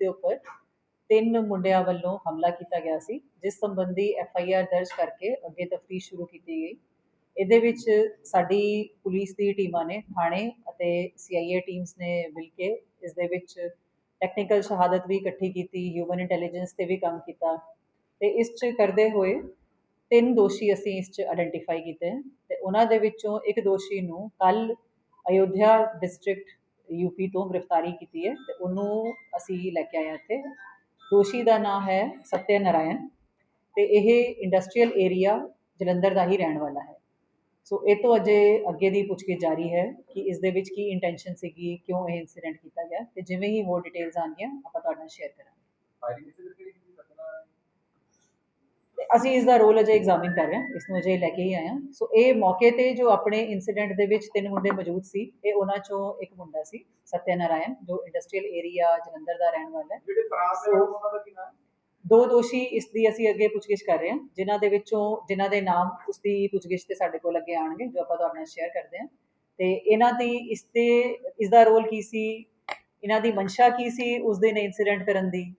ਦੇ ਉੱਪਰ ਤਿੰਨ ਮੁੰਡਿਆਂ ਵੱਲੋਂ ਹਮਲਾ ਕੀਤਾ ਗਿਆ ਸੀ, ਜਿਸ ਸੰਬੰਧੀ ਐਫ ਆਈ ਆਰ ਦਰਜ ਕਰਕੇ ਅੱਗੇ ਤਫਤੀਸ਼ ਸ਼ੁਰੂ ਕੀਤੀ ਗਈ। ਇਹਦੇ ਵਿੱਚ ਸਾਡੀ ਪੁਲਿਸ ਦੀ ਟੀਮਾਂ ਨੇ, ਥਾਣੇ ਅਤੇ ਸੀਆਈਏ ਟੀਮਸ ਨੇ ਮਿਲ ਕੇ ਇਸ ਦੇ ਵਿੱਚ ਟੈਕਨੀਕਲ ਸ਼ਹਾਦਤ ਵੀ ਇਕੱਠੀ ਕੀਤੀ ਹਿਊਮਨ ਇੰਟੈਲੀਜੈਂਸ ਤੇ ਵੀ ਕੰਮ ਕੀਤਾ। ਤੇ ਇਸ 'ਚ ਕਰਦੇ ਹੋਏ ਤਿੰਨ ਦੋਸ਼ੀ ਅਸੀਂ ਇਸ 'ਚ ਆਇਡੈਂਟੀਫਾਈ ਕੀਤੇ। ਹੈ ਤੇ ਉਹਨਾਂ ਦੇ ਵਿੱਚੋਂ ਇੱਕ ਦੋਸ਼ੀ ਨੂੰ ਕੱਲ ਅਯੋਧਿਆ ਡਿਸਟ੍ਰਿਕਟ ਯੂਪੀ ਤੋਂ ਗ੍ਰਿਫਤਾਰੀ ਕੀਤੀ ਹੈ ਤੇ ਉਹਨੂੰ ਅਸੀਂ ਲੈ ਕੇ ਆਏ ਹਾਂ ਇੱਥੇ। ਦੋਸ਼ੀ ਦਾ ਨਾਮ ਹੈ ਸਤਿਆ ਨਾਰਾਇਣ ਤੇ ਇਹ ਇੰਡਸਟਰੀਅਲ ਏਰੀਆ ਜਲੰਧਰ ਦਾ ਹੀ ਰਹਿਣ ਵਾਲਾ ਹੈ। ਸੋ ਇਹ ਤੋਂ ਅਜੇ ਅੱਗੇ ਦੀ ਪੁੱਛਗਿੱਛ ਜਾਰੀ ਹੈ ਕਿ ਇਸ ਦੇ ਵਿੱਚ ਕੀ ਇੰਟੈਂਸ਼ਨ ਸੀਗੀ, ਕਿਉਂ ਇਹ ਇਨਸੀਡੈਂਟ ਕੀਤਾ ਗਿਆ ਤੇ ਜਿਵੇਂ ਹੀ ਹੋਰ ਡਿਟੇਲਸ ਆਉਣਗੀਆਂ ਆਪਾਂ ਤੁਹਾਡੇ ਨਾਲ ਸ਼ੇਅਰ ਕਰਾਂਗੇ ਫਾਇਰਿੰਗ ਕਿਸੇ ਦੇ ਕਿਹੜੀ ਕੀਤੀ ਸਕਦਾ ਤੇ ਅਸੀਂ ਇਸ ਦਾ ਰੋਲ ਅਜੇ ਐਗਜ਼ਾਮਿਨ ਕਰ ਰਹੇ ਹਾਂ ਇਸ ਨੂੰ ਅਜੇ ਲੈ ਕੇ ਹੀ ਆਏ ਹਾਂ। ਸੋ ਇਹ ਮੌਕੇ ਤੇ ਜੋ ਆਪਣੇ ਇਨਸੀਡੈਂਟ ਦੇ ਵਿੱਚ ਤਿੰਨ ਮੁੰਡੇ ਮੌਜੂਦ ਸੀ ਇਹ ਉਹਨਾਂ ਚੋਂ ਇੱਕ ਮੁੰਡਾ ਸੀ ਸਤਿਆ ਨਾਰਾਇਣ ਜੋ ਇੰਡਸਟਰੀਅਲ ਏਰੀਆ ਜਲੰਧਰ ਦਾ ਰਹਿਣ ਵਾਲਾ ਹੈ। ਜਿਹੜੇ ਫਰਾਰ ਦੇ ਉਹਨਾਂ ਦਾ ਕੀ ਨਾਮ? ਦੋ ਦੋਸ਼ੀ ਇਸ ਦੀ ਅਸੀਂ ਅੱਗੇ ਪੁੱਛਗਿੱਛ ਕਰ ਰਹੇ ਹਾਂ ਜਿਨ੍ਹਾਂ ਦੇ ਵਿੱਚੋਂ ਜਿਨ੍ਹਾਂ ਦੇ ਨਾਮ ਉਸ ਦੀ ਪੁੱਛਗਿੱਛ ਤੇ ਸਾਡੇ ਕੋਲ ਅੱਗੇ ਆਣਗੇ ਜੋ ਆਪਾਂ ਤੁਹਾਡੇ ਨਾਲ ਸ਼ੇਅਰ ਕਰਦੇ ਹਾਂ। ਤੇ ਇਹਨਾਂ ਦੀ ਇਸ ਤੇ ਇਸ ਦਾ ਰੋਲ ਕੀ ਸੀ? ਇਹਨਾਂ ਦੀ ਮਨਸ਼ਾ ਕੀ ਸੀ? ਉਸ ਦਿਨ ਇਨਸੀਡੈਂਟ ਕਰਨ ਦੀ?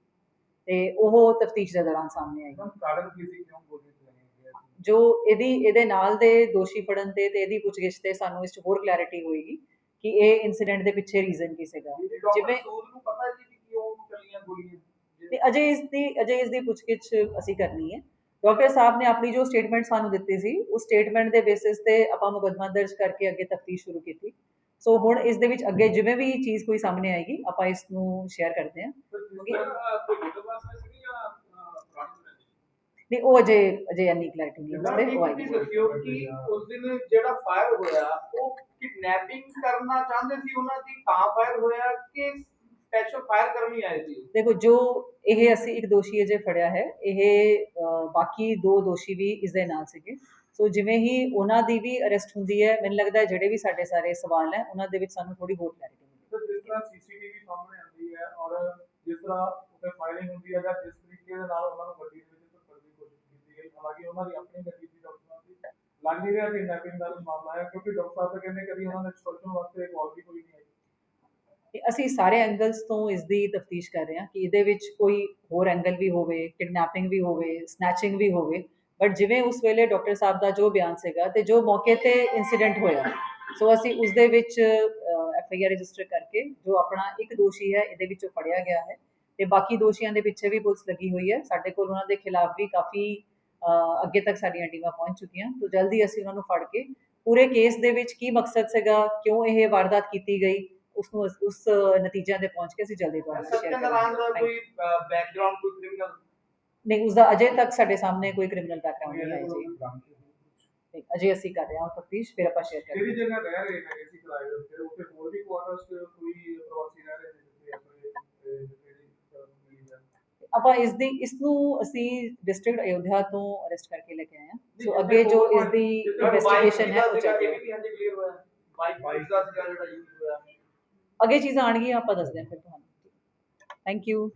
ਤੇ ਉਹ ਤਫਤੀਸ਼ ਦੇ ਦੌਰਾਨ ਸਾਹਮਣੇ ਆਏਗਾ ਇੱਕਦਮ ਕਾਰਨ ਕੀ ਸੀ? ਕਿਉਂ ਗੋਲੀ ਚਲਾਈ ਗਈ ਜੋ ਇਹਦੀ ਇਹਦੇ ਨਾਲ ਦੇ ਦੋਸ਼ੀ ਫੜਨ ਤੇ ਤੇ ਇਹਦੀ ਪੁੱਛਗਿੱਛ ਤੇ ਸਾਨੂੰ ਇਸ 'ਚ ਹੋਰ ਕਲੈਰਿਟੀ ਹੋਏਗੀ ਕਿ ਇਹ ਇਨਸੀਡੈਂਟ ਦੇ ਪਿੱਛੇ ਰੀਜ਼ਨ ਕੀ ਸੀਗਾ। ਜਿਵੇਂ ਜਿਵੇਂ- ਸੂਦ ਨੂੰ ਪਤਾ ਜੀ ਕਿ ਕਿਉਂ ਚੱਲੀਆਂ ਗੋਲੀਆਂ? ਤੇ ਅਜੇ ਇਸ ਦੀ ਅਜੇ ਇਸ ਦੀ ਪੁੱਛਗਿੱਛ ਅਸੀਂ ਕਰਨੀ ਹੈ। ਡਾਕਟਰ ਸਾਹਿਬ ਨੇ ਆਪਣੀ ਜੋ ਸਟੇਟਮੈਂਟ ਸਾਨੂੰ ਦਿੱਤੀ ਸੀ ਉਸ ਸਟੇਟਮੈਂਟ ਦੇ ਬੇਸਿਸ ਤੇ ਆਪਾਂ ਮੁਕੱਦਮਾ ਦਰਜ ਕਰਕੇ ਅੱਗੇ ਤਫਤੀਸ਼ ਸ਼ੁਰੂ ਕੀਤੀ। ਸੋ ਹੁਣ ਇਸ ਦੇ ਵਿੱਚ ਅੱਗੇ ਜਿਵੇਂ ਵੀ ਚੀਜ਼ ਕੋਈ ਸਾਹਮਣੇ ਆਏਗੀ ਆਪਾਂ ਇਸ ਨੂੰ ਸ਼ੇਅਰ ਕਰਦੇ ਹਾਂ। ਨਹੀਂ ਉਹ ਅਜੇ ਅਜੇ ਇੰਨੀ ਕਲੈਰਿਟੀ ਨਹੀਂ ਉਸ ਤੇ ਉਹ ਤੁਸੀਂ ਆਏਗੀ ਦੱਸਿਓ ਕਿ ਉਸ ਦਿਨ ਜਿਹੜਾ ਫਾਇਰ ਹੋਇਆ ਉਹ ਕਿਡਨੈਪਿੰਗ ਕਰਨਾ ਚਾਹੁੰਦੇ ਸੀ ਉਹਨਾਂ ਦੀ ਤਾਂ ਫਾਇਰ ਹੋਇਆ ਕਿ ਸਪੈਸ਼ਲ ਫਾਇਰ ਕਰਨ ਆਏ ਸੀ? ਦੇਖੋ ਜੋ ਇਹ ਅਸੀਂ ਇੱਕ ਦੋਸ਼ੀ ਅਜੇ ਫੜਿਆ ਹੈ ਇਹ ਬਾਕੀ ਦੋ ਦੋਸ਼ੀ ਵੀ ਇਸ ਦੇ ਨਾਲ ਸੀਗੇ। ਸੋ ਜਿਵੇਂ ਹੀ ਉਹਨਾਂ ਦੀ ਵੀ ਅਰੈਸਟ ਹੁੰਦੀ ਹੈ ਮੈਨੂੰ ਲੱਗਦਾ ਹੈ ਜਿਹੜੇ ਵੀ ਸਾਡੇ ਸਾਰੇ ਸਵਾਲ ਹੈ ਉਹਨਾਂ ਦੇ ਵਿੱਚ ਸਾਨੂੰ ਥੋੜੀ ਹੋਰ ਕਲੈਰਿਟੀ ਮਿਲੇਗੀ ਤੇ ਜਿਸ ਤਰ੍ਹਾਂ ਸੀਸੀਟੀਵੀ ਸਾਹਮਣੇ ਆਉਂਦੀ ਹੈ ਔਰ ਜਿਸ ਤਰ੍ਹਾਂ ਉੱਤੇ ਫਾਇਰਿੰਗ ਹੁੰਦੀ ਹੈ ਜਾਂ ਜਿਸ ਤਰੀਕੇ ਦੇ ਨਾਲ ਉਹਨਾਂ ਨੂੰ ਗੱਡੀ ਹਾਲਾਂਕਿ ਉਹਨਾਂ ਦੀ ਆਪਣੀ ਗੱਡੀ ਸੀ ਡਾਕਟਰਾਂ ਦੀ। ਲੱਗ ਨਹੀਂ ਰਿਹਾ ਕਿ ਨੈਪਿੰਗ ਦਾ ਮਾਮਲਾ ਹੈ, ਕਿਉਂਕਿ ਡਾਕਟਰ ਸਾਹਿਬ ਤਾਂ ਕਹਿੰਦੇ ਕਦੀ ਉਹਨਾਂ ਨੇ ਐਕਸਟ੍ਰੈਕਸ਼ਨ ਵਾਸਤੇ ਕਾਲ ਵੀ ਕੋਈ ਨਹੀਂ ਆਈ। ਅਸੀਂ ਸਾਰੇ ਐਂਗਲਸ ਤੋਂ ਇਸ ਦੀ ਤਫਤੀਸ਼ ਕਰ ਰਹੇ ਹਾਂ ਕਿ ਇਹਦੇ ਵਿੱਚ ਕੋਈ ਹੋਰ ਐਂਗਲ ਵੀ ਹੋਵੇ ਕਿਡਨੈਪਿੰਗ ਵੀ ਹੋਵੇ ਸਨੈਚਿੰਗ ਵੀ ਹੋਵੇ। ਬਟ ਜਿਵੇਂ ਉਸ ਵੇਲੇ ਡਾਕਟਰ ਸਾਹਿਬ ਦਾ ਜੋ ਬਿਆਨ ਸੀਗਾ ਤੇ ਜੋ ਮੌਕੇ ਤੇ ਇਨਸੀਡੈਂਟ ਹੋਇਆ। ਸੋ ਅਸੀਂ ਉਸ ਦੇ ਵਿੱਚ ਐਫ ਆਈ ਆਰ ਰਜਿਸਟਰ ਕਰਕੇ ਜੋ ਆਪਣਾ ਇੱਕ ਦੋਸ਼ੀ ਹੈ, ਇਹਦੇ ਵਿੱਚੋਂ ਫੜਿਆ ਗਿਆ ਹੈ। ਤੇ ਬਾਕੀ ਦੋਸ਼ੀਆਂ ਦੇ ਪਿੱਛੇ ਵੀ ਪੁਲਿਸ ਲੱਗੀ ਹੋਈ ਹੈ। ਸਾਡੇ ਕੋਲ ਉਹਨਾਂ ਦੇ ਖਿਲਾਫ ਵੀ ਕਾਫੀ ਅੱਗੇ ਤੱਕ ਸਾਡੀਆਂ ਟੀਮਾਂ ਪਹੁੰਚ ਚੁੱਕੀਆਂ। ਤੋਂ ਜਲਦੀ ਅਸੀਂ ਉਹਨਾਂ ਨੂੰ ਫੜ ਕੇ ਪੂਰੇ ਕੇਸ ਦੇ ਵਿੱਚ ਕੀ ਮਕਸਦ ਸੀਗਾ ਕਿਉਂ ਇਹ ਵਾਰਦਾਤ ਕੀਤੀ ਗਈ ਉਸ ਨੂੰ ਉਸ- ਨਤੀਜਿਆਂ ਤੇ ਪਹੁੰਚ ਕੇ ਅਸੀਂ ਜਲਦੀ ਨਾਲ ਸ਼ੇਅਰ ਸਤਿਆਨਾਰਾਇਣ ਦਾ ਕਰਾਂਗੇ ਕੋਈ ਬੈਕਗ੍ਰਾਉਂਡ ਕੋਈ ਕ੍ਰਿਮੀਨਲ ਨਹੀਂ ਉਸ ਦਾ ਅਜੇ ਤੱਕ ਸਾਡੇ ਸਾਹਮਣੇ ਕੋਈ ਕ੍ਰਿਮੀਨਲ ਬੈਕਗ੍ਰਾਉਂਡ ਨਹੀਂ ਆਇਆ ਜੀ। ਅਜੇ ਅਸੀਂ ਕਰ ਰਹੇ ਹਾਂ ਤਫਤੀਸ਼ ਫਿਰ ਆਪਾਂ ਸ਼ੇਅਰ ਕਿਹੜੀ ਕਰਾਂਗੇ। ਜਗ੍ਹਾ ਰਹਿ ਰਹੇ ਨੇ ਸੀ ਕਿਰਾਏ ਦੇ ਉੱਤੇ ਉੱਥੇ ਹੋਰ ਵੀ ਕੁਆਟਰਸ ਕੋਈ ਪ੍ਰਵਾਸੀ ਰਹਿ ਰਹੇ ਨੇ ਜਿੱਥੇ ਆਪਣੇ ਅਹ, ਜਿਹੜੀ ਅਹ, ਮਿਲੀ ਜਾਂਦੀ ਆਪਾਂ ਇਸ ਦੀ ਇਸ ਨੂੰ ਅਸੀਂ ਡਿਸਟ੍ਰਿਕਟ ਅਯੋਧਿਆ ਤੋਂ ਅਰੈਸਟ ਕਰਕੇ ਲੈ ਕੇ ਆਏ ਹਾਂ। ਸੋ ਅੱਗੇ ਜੋ ਇਸ ਦੀ ਇਨਵੈਸਟੀਗੇਸ਼ਨ ਹੈ ਉਹ ਚੱਲ ਰਹੀ ਹੈ ਵੀ ਹਾਂਜੀ ਕਲੀਅਰ ਹੋਇਆ ਬਾਈਕ ਬਾਈਕ ਦਾ ਸੀਗਾ ਜਿਹੜਾ ਯੂਜ਼ ਹੋਇਆ। ਅੱਗੇ ਚੀਜ਼ਾਂ ਆਣਗੀਆਂ ਆਪਾਂ ਦੱਸਦੇ ਹਾਂ ਫਿਰ ਤੁਹਾਨੂੰ। Thank you